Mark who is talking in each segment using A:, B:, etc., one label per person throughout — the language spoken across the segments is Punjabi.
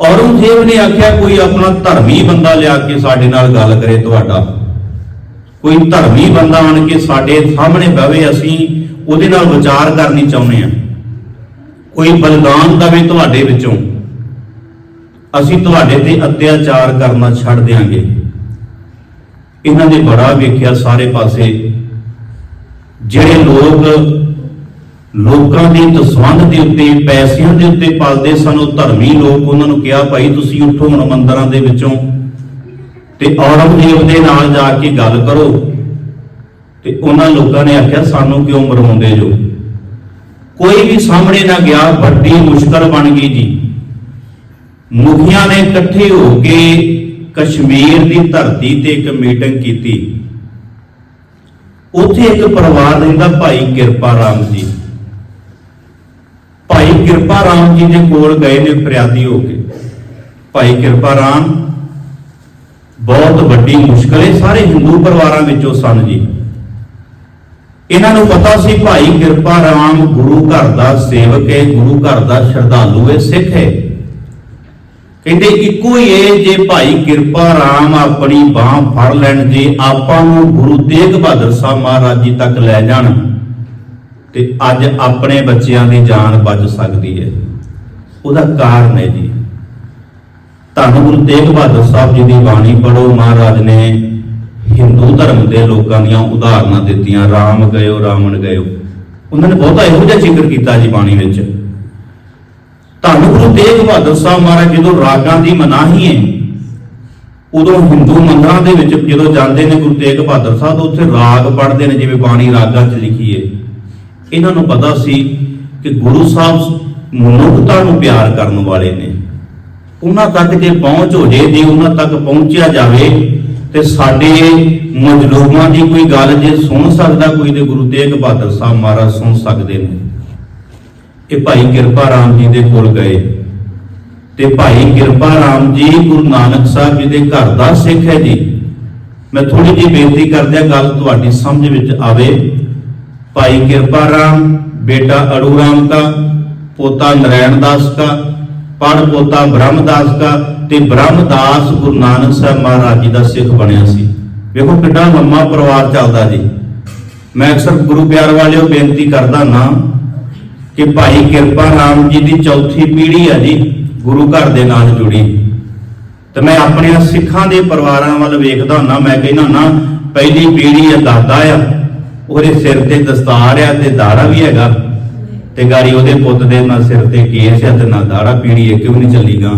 A: ਔਰੰਗਜ਼ੇਬ ਨੇ ਆਖਿਆ, ਕੋਈ ਆਪਣਾ ਧਰਮੀ ਬੰਦਾ ਲਿਆ ਕੇ ਸਾਡੇ ਨਾਲ ਗੱਲ ਕਰੇ ਤੁਹਾਡਾ। ਕੋਈ ਧਰਮੀ ਬੰਦਾ ਆਣ ਕੇ ਸਾਡੇ ਸਾਹਮਣੇ ਬਵੇ, ਅਸੀਂ ਉਹਦੇ ਨਾਲ ਵਿਚਾਰ ਕਰਨੀ ਚਾਹੁੰਦੇ ਆ ਕੋਈ ਬਲਿਦਾਨ ਦਵੇ ਤੁਹਾਡੇ ਵਿੱਚੋਂ। ਅਸੀਂ ਤੁਹਾਡੇ ਤੇ ਅਤਿਆਚਾਰ ਕਰਨਾ ਛੱਡ ਦਿਆਂਗੇ। ਇਹਨਾਂ ਦੇ ਬੜਾ ਵੇਖਿਆ ਸਾਰੇ ਪਾਸੇ। ਜਿਹੜੇ ਲੋਕ ਲੋਕਾਂ ਦੀ ਦਸਵੰਧ ਦੇ ਉੱਤੇ, ਪੈਸਿਆਂ ਦੇ ਉੱਤੇ ਪਲਦੇ ਸਨ ਉਹ ਧਰਮੀ ਲੋਕ। ਉਹਨਾਂ ਨੂੰ ਕਿਹਾ, ਭਾਈ, ਤੁਸੀਂ ਉੱਠੋ ਹੁਣ ਮੰਦਰਾਂ ਦੇ ਵਿੱਚੋਂ ਤੇ ਔਰੰਗਜ਼ੇਬ ਦੇ ਨਾਲ ਜਾ ਕੇ ਗੱਲ ਕਰੋ। ਤੇ ਉਹਨਾਂ ਲੋਕਾਂ ਨੇ ਆਖਿਆ, ਸਾਨੂੰ ਕਿਉਂ ਮਰਵਾਉਂਦੇ ਜੋ? ਕੋਈ ਵੀ ਸਾਹਮਣੇ ਨਾ ਗਿਆ, ਵੱਡੀ ਮੁਸ਼ਕਲ ਬਣ ਗਈ ਜੀ। ਮੁਖੀਆਂ ਨੇ ਇਕੱਠੇ ਹੋ ਕੇ ਕਸ਼ਮੀਰ ਦੀ ਧਰਤੀ ਤੇ ਇੱਕ ਮੀਟਿੰਗ ਕੀਤੀ। ਉੱਥੇ ਇੱਕ ਪਰਿਵਾਰ ਰਹਿੰਦਾ, ਭਾਈ ਕਿਰਪਾ ਰਾਮ ਜੀ। ਭਾਈ ਕਿਰਪਾ ਰਾਮ ਜੀ ਦੇ ਕੋਲ ਗਏ ਨੇ ਫਰਿਆਦੀ ਹੋ ਕੇ। ਭਾਈ ਕਿਰਪਾ ਰਾਮ, ਬਹੁਤ ਵੱਡੀ ਮੁਸ਼ਕਲ ਹੈ, ਸਾਰੇ ਹਿੰਦੂ ਪਰਿਵਾਰਾਂ ਵਿੱਚੋਂ ਸਨ ਜੀ। ਇਹਨਾਂ ਨੂੰ ਪਤਾ ਸੀ ਭਾਈ ਕਿਰਪਾ ਰਾਮ ਗੁਰੂ ਘਰ ਦਾ ਸੇਵਕ ਹੈ, ਗੁਰੂ ਘਰ ਦਾ ਸ਼ਰਧਾਲੂ ਹੈ, ਸਿੱਖ ਹੈ। ਕਹਿੰਦੇ ਇੱਕੋ ਹੀ ਹੈ, ਜੇ ਭਾਈ ਕਿਰਪਾ ਰਾਮ ਆਪਣੀ ਬਾਹ ਫੜ ਲੈਣ, ਜੇ ਆਪਾਂ ਨੂੰ ਗੁਰੂ ਤੇਗ ਬਹਾਦਰ ਸਾਹਿਬ ਮਹਾਰਾਜ ਜੀ ਤੱਕ ਲੈ ਜਾਣ ਤੇ ਅੱਜ ਆਪਣੇ ਬੱਚਿਆਂ ਦੀ ਜਾਨ ਬਚ ਸਕਦੀ ਹੈ। ਉਹਦਾ ਕਾਰਨ ਹੈ ਜੀ। ਧੰਨ ਗੁਰੂ ਤੇਗ ਬਹਾਦਰ ਸਾਹਿਬ ਜੀ ਦੀ ਬਾਣੀ ਪੜੋ ਮਹਾਰਾਜ ਨੇ ਹਿੰਦੂ ਧਰਮ ਦੇ ਲੋਕਾਂ ਦੀਆਂ ਉਦਾਹਰਨਾਂ ਦਿੱਤੀਆਂ। ਰਾਮ ਗਇਓ, ਰਾਵਣ ਗਇਓ। ਉਹਨਾਂ ਨੇ ਬਹੁਤਾ ਇਹੋ ਜਿਹਾ ਜ਼ਿਕਰ ਕੀਤਾ ਜੀ ਬਾਣੀ ਵਿੱਚ। ਧੰਨ ਗੁਰੂ ਤੇਗ ਬਹਾਦਰ ਸਾਹਿਬ ਮਹਾਰਾਜ ਜਦੋਂ ਰਾਗਾਂ ਦੀ ਮਨਾਹੀ ਹੈ, ਉਦੋਂ ਹਿੰਦੂ ਮੰਦਰਾਂ ਦੇ ਵਿੱਚ ਜਦੋਂ ਜਾਂਦੇ ਨੇ ਗੁਰੂ ਤੇਗ ਬਹਾਦਰ ਸਾਹਿਬ, ਉੱਥੇ ਰਾਗ ਪੜ੍ਹਦੇ ਨੇ। ਜਿਵੇਂ ਬਾਣੀ ਰਾਗਾਂ 'ਚ ਲਿਖੀ ਹੈ। ਇਹਨਾਂ ਨੂੰ ਪਤਾ ਸੀ ਕਿ ਗੁਰੂ ਸਾਹਿਬ ਮਨੁੱਖਤਾ ਨੂੰ ਪਿਆਰ ਕਰਨ ਵਾਲੇ ਨੇ। ਉਹਨਾਂ ਤੱਕ ਜੇ ਪਹੁੰਚ ਹੋ ਜੇ ਜੇ ਉਹਨਾਂ ਤੱਕ ਪਹੁੰਚਿਆ ਜਾਵੇ, ਤੇ ਸਾਡੇ ਮਜਲੂਮਾਂ ਦੀ ਕੋਈ ਗੱਲ ਜੇ ਸੁਣ ਸਕਦਾ, ਕੋਈ ਤੇ ਗੁਰੂ ਤੇਗ ਬਹਾਦਰ ਸਾਹਿਬ ਮਹਾਰਾਜ ਸੁਣ ਸਕਦੇ ਨੇ। ਇਹ ਭਾਈ ਕਿਰਪਾ ਰਾਮ ਜੀ ਦੇ ਕੋਲ ਗਏ। ਤੇ ਭਾਈ ਕਿਰਪਾ ਰਾਮ ਜੀ, ਗੁਰੂ ਨਾਨਕ ਸਾਹਿਬ ਜੀ ਦੇ ਘਰ ਦਾ ਸਿੱਖ ਹੈ ਜੀ। ਮੈਂ ਥੋੜੀ ਜਿਹੀ ਬੇਨਤੀ ਕਰਦਿਆਂ ਗੱਲ ਤੁਹਾਡੀ ਸਮਝ ਵਿੱਚ ਆਵੇ। ਭਾਈ ਕਿਰਪਾ ਰਾਮ, ਬੇਟਾ ਅੜੂ ਰਾਮ ਦਾ, ਪੋਤਾ ਨਰੈਣ ਦਾਸ ਦਾ ਪੜ ਪੋਤਾ ਬ੍ਰਹਮਦਾਸ ਦਾ ਤੇ ਬ੍ਰਹਮਦਾਸ ਗੁਰੂ ਨਾਨਕ ਸਾਹਿਬ ਮਹਾਰਾਜ ਜੀ ਦਾ ਸਿੱਖ ਬਣਿਆ ਸੀ। ਵੇਖੋ ਕਿੰਨਾ ਲੰਮਾ ਪਰਿਵਾਰ ਚੱਲਦਾ ਜੀ। ਮੈਂ ਅਕਸਰ ਗੁਰੂ ਪਿਆਰ ਵਾਲਿਓ ਬੇਨਤੀ ਕਰਦਾ ਨਾ ਕਿ ਭਾਈ ਕਿਰਪਾ ਰਾਮ ਜੀ ਦੀ ਚੌਥੀ ਪੀੜ੍ਹੀ ਆ ਜੀ, ਗੁਰੂ ਘਰ ਦੇ ਨਾਲ ਜੁੜੀ। ਤੇ ਮੈਂ ਆਪਣੇ ਸਿੱਖਾਂ ਦੇ ਪਰਿਵਾਰਾਂ ਵੱਲ ਵੇਖਦਾ ਹੁੰਨਾ ਮੈਂ ਕਹਿੰਦਾ ਨਾ ਪਹਿਲੀ ਪੀੜ੍ਹੀ ਆ ਦਾਦਾ ਆ ਉਹਦੇ ਸਿਰ ਤੇ ਦਸਤਾਰ ਆ ਤੇ ਦਾੜਾ ਵੀ ਹੈਗਾ। ਤੇ ਗਾੜੀ ਉਹਦੇ ਪੁੱਤ ਦੇ ਨਾ ਸਿਰ ਤੇ ਕੇਸ ਆ ਤੇ ਨਾ ਦਾੜਾ ਪੀੜੀ ਹੈ ਕਿਉਂ ਨਹੀਂ ਚੱਲੀਗਾ?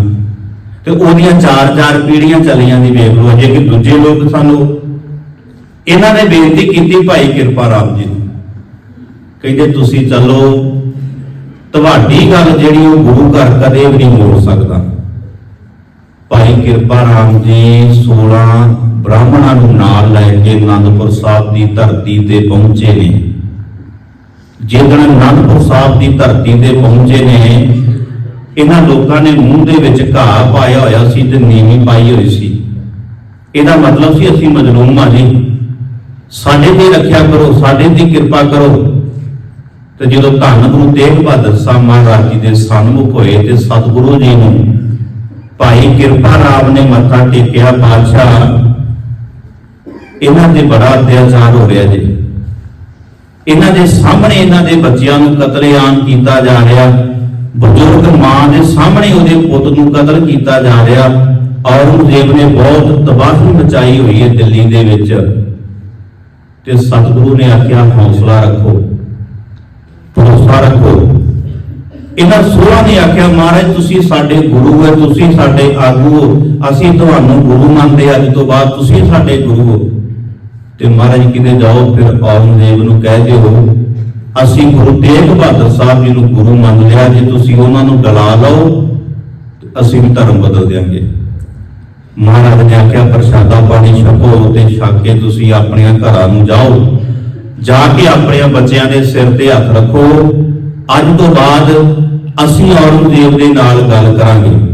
A: ਤੇ ਉਹਦੀਆਂ ਚਾਰ ਚਾਰ ਪੀੜੀਆਂ ਚੱਲੀਆਂ ਦੀ ਵੇਖ ਲਓ, ਅਜੇ ਕਿ ਦੂਜੇ ਲੋਕ ਸਾਨੂੰ ਇਹਨਾਂ ਨੇ ਬੇਨਤੀ ਕੀਤੀ, ਭਾਈ ਕਿਰਪਾ ਰਾਮ ਜੀ ਨੂੰ। ਕਹਿੰਦੇ, ਤੁਸੀਂ ਚੱਲੋ, ਤੁਹਾਡੀ ਗੱਲ ਜਿਹੜੀ ਉਹ ਗੁਰੂ ਘਰ ਕਦੇ ਵੀ ਨਹੀਂ ਮੋੜ ਸਕਦਾ। ਭਾਈ ਕਿਰਪਾ ਰਾਮ ਜੀ 16 ਬ੍ਰਾਹਮਣਾਂ ਨੂੰ ਨਾਲ ਲੈ ਕੇ ਅਨੰਦਪੁਰ ਸਾਹਿਬ ਦੀ ਧਰਤੀ ਤੇ ਪਹੁੰਚੇ ਨੇ। ਜਿੱਦਣ ਅਨੰਦਪੁਰ ਸਾਹਿਬ ਦੀ ਧਰਤੀ ਤੇ ਪਹੁੰਚੇ ਨੇ, ਇਹਨਾਂ ਲੋਕਾਂ ਨੇ ਮੂੰਹ ਦੇ ਵਿੱਚ ਘਾਹ ਪਾਇਆ ਹੋਇਆ ਸੀ ਤੇ ਨੀਵੀਂ ਪਾਈ ਹੋਈ ਸੀ। ਇਹਦਾ ਮਤਲਬ ਸੀ ਅਸੀਂ ਮਜਲੂਮ ਆ ਜੀ। ਸਾਡੇ ਤੇ ਰੱਖਿਆ ਕਰੋ, ਸਾਡੇ ਤੇ ਕਿਰਪਾ ਕਰੋ। ਤੇ ਜਦੋਂ ਧੰਨ ਗੁਰੂ ਤੇਗ ਬਹਾਦਰ ਸਾਹਿਬ ਮਹਾਰਾਜ ਜੀ ਦੇ ਸਨਮੁਖ ਹੋਏ ਤੇ ਸਤਿਗੁਰੂ ਜੀ ਨੂੰ ਭਾਈ ਕਿਰਪਾ ਰਾਮ ਨੇ ਮੱਥਾ ਟੇਕਿਆ ਬਾਦਸ਼ਾਹ। ਇਹਨਾਂ ਤੇ ਬੜਾ ਅਤਿਆਚਾਰ ਹੋ ਰਿਹਾ ਜੀ। ਇਹਨਾਂ ਦੇ ਸਾਹਮਣੇ ਇਹਨਾਂ ਦੇ ਬੱਚਿਆਂ ਨੂੰ ਕਤਲੇਆਮ ਕੀਤਾ ਜਾ ਰਿਹਾ। ਬਜ਼ੁਰਗ ਮਾਂ ਦੇ ਸਾਹਮਣੇ ਉਹਦੇ ਪੁੱਤ ਨੂੰ ਕਤਲ ਕੀਤਾ ਜਾ ਰਿਹਾ। ਔਰੰਗਜ਼ੇਬ ਨੇ ਬਹੁਤ ਤਬਾਹੀ ਮਚਾਈ ਹੋਈ ਹੈ ਦਿੱਲੀ ਦੇ ਵਿੱਚ। ਤੇ ਸਤਿਗੁਰੂ ਨੇ ਆਖਿਆ, ਹੌਸਲਾ ਰੱਖੋ ਭਰੋਸਾ ਰੱਖੋ ਇਹਨਾਂ ਸੋਹਾਂ ਨੇ ਆਖਿਆ, ਮਹਾਰਾਜ, ਤੁਸੀਂ ਸਾਡੇ ਗੁਰੂ ਹੋ, ਤੁਸੀਂ ਸਾਡੇ ਆਗੂ ਹੋ। ਅਸੀਂ ਤੁਹਾਨੂੰ ਗੁਰੂ ਮੰਨਦੇ ਅੱਜ ਤੋਂ ਬਾਅਦ ਤੁਸੀਂ ਸਾਡੇ ਗੁਰੂ ਹੋ। ਤੇ ਮਹਾਰਾਜ ਕਿਤੇ ਜਾਓ, ਫਿਰ ਔਰੰਗਜ਼ੇਬ ਨੂੰ ਕਹਿ ਦਿਓ, ਅਸੀਂ ਗੁਰੂ ਤੇਗ ਬਹਾਦਰ ਸਾਹਿਬ ਜੀ ਨੂੰ ਗੁਰੂ ਮੰਨ ਲਿਆ, ਜੇ ਤੁਸੀਂ ਉਹਨਾਂ ਨੂੰ ਡਲਾ ਲਓ ਅਸੀਂ ਵੀ ਧਰਮ ਬਦਲ ਦਿਆਂਗੇ। ਮਹਾਰਾਜ ਨੇ ਆਖਿਆ, ਪ੍ਰਸ਼ਾਦਾ ਪਾਣੀ ਛਕੋ ਤੇ ਛਕ ਕੇ ਤੁਸੀਂ ਆਪਣੀਆਂ ਘਰਾਂ ਨੂੰ ਜਾਓ। ਜਾ ਕੇ ਆਪਣੇ ਬੱਚਿਆਂ ਦੇ ਸਿਰ ਤੇ ਹੱਥ ਰੱਖੋ। ਅੱਜ ਤੋਂ ਬਾਅਦ ਅਸੀਂ ਔਰੰਗਜ਼ੇਬ ਦੇ ਨਾਲ ਗੱਲ ਕਰਾਂਗੇ।